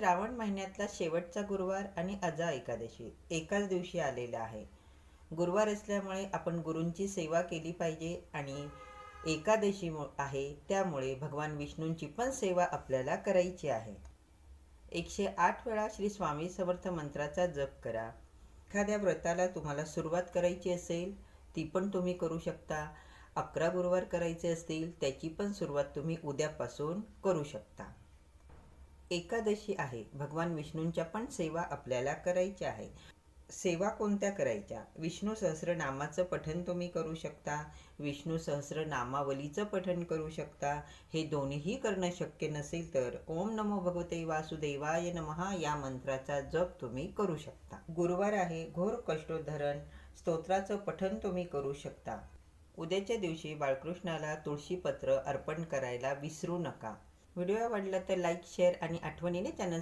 श्रावण महिन्यातला शेवटचा गुरुवार आणि अजा एकादशी. एकाच दिवशी आलेला आहे. गुरुवार असल्यामुळे आपण गुरूंची सेवा केली पाहिजे आणि एकादशी आहे त्यामुळे भगवान विष्णूंची पण सेवा आपल्याला करायची आहे. एकशे आठ वेळा श्री स्वामी समर्थ मंत्राचा जप करा. एखाद्या व्रताला तुम्हाला सुरुवात करायची असेल ती पण तुम्ही करू शकता. अकरा गुरुवार करायचे असतील त्याची पण सुरुवात तुम्ही उद्यापासून करू शकता. एकादशी आहे. भगवान विष्णूंच्या पण सेवा आपल्याला करायच्या आहे. सेवा कोणत्या करायच्या? विष्णू सहस्रनामाचं पठन तुम्ही करू शकता. विष्णू सहस्रनामावलीचं पठन करू शकता. हे दोन्हीही करणं शक्य नसेल तर ओम नमो भगवते वासुदेवाय नमहा या मंत्राचा जप तुम्ही करू शकता. गुरुवार आहे. घोर कष्टोद्धरण. स्तोत्राचं पठन तुम्ही करू शकता. उद्याच्या दिवशी बाळकृष्णाला तुळशीपत्र अर्पण करायला विसरू नका. व्हिडिओ आवडला तर लाईक शेअर आणि आठवणीने चॅनल